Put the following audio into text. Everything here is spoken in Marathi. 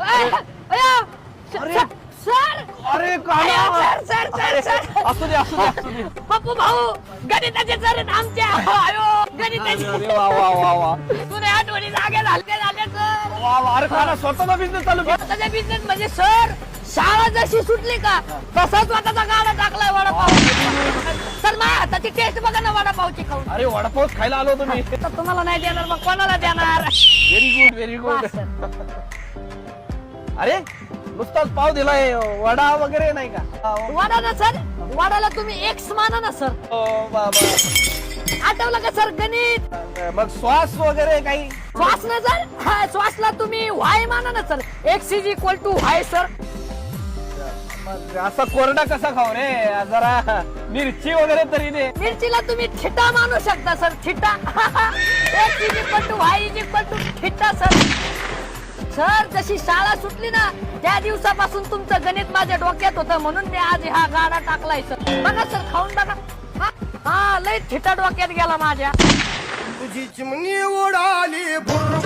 अरे. अरे काना. असू दे असू दे असू दे. पप्पू भाऊ गणिताचे सर आहेत आमच्या. अरे गणिताचे वा वा वा वा. तुने आठवणी जागे झाले झाले सर. वा वा अरे काना स्वतःचा बिझनेस चालू केला. स्वतःचा बिझनेस म्हणजे सर शाळा जशी सुटली का तसाच स्वतःचा गाडा टाकलाय वडापाव. सर माझ्या हाताची टेस्ट बघा ना वडापावची खाऊन. अरे वडापाव खायला आलो तुम्ही तर तुम्हाला नाही देणार मग कोणाला देणार? Very good very good. अरे नुसताच पाव दिलाय. वडा वगैरे नाही का? वडा ना सर. वडाला तुम्ही एक्स माना ना सर. ओ बाबा. आठवलं का सर गणित? मग श्वास वगैरे काही? श्वास ना सर. हा, श्वासला तुम्ही वाय माना ना sir. X is equal to Y sir. मग असा कोरडा कसा खाऊ रे? जरा मिरची वगैरे तरी दे. मिरचीला तुम्ही थिटा मानू शकता sir. Theta X is equal to Y is equal to theta sir. Sir जशी शाळा सुटली ना त्या दिवसापासून तुमचं गणित माझ्या डोक्यात होतं म्हणून मी आज हा गाडा टाकलाय सर. बघा सर खाऊन बघा. हा, हा लय थिटा डोक्यात गेला माझ्या. तुझी चिमणी उडाली भुर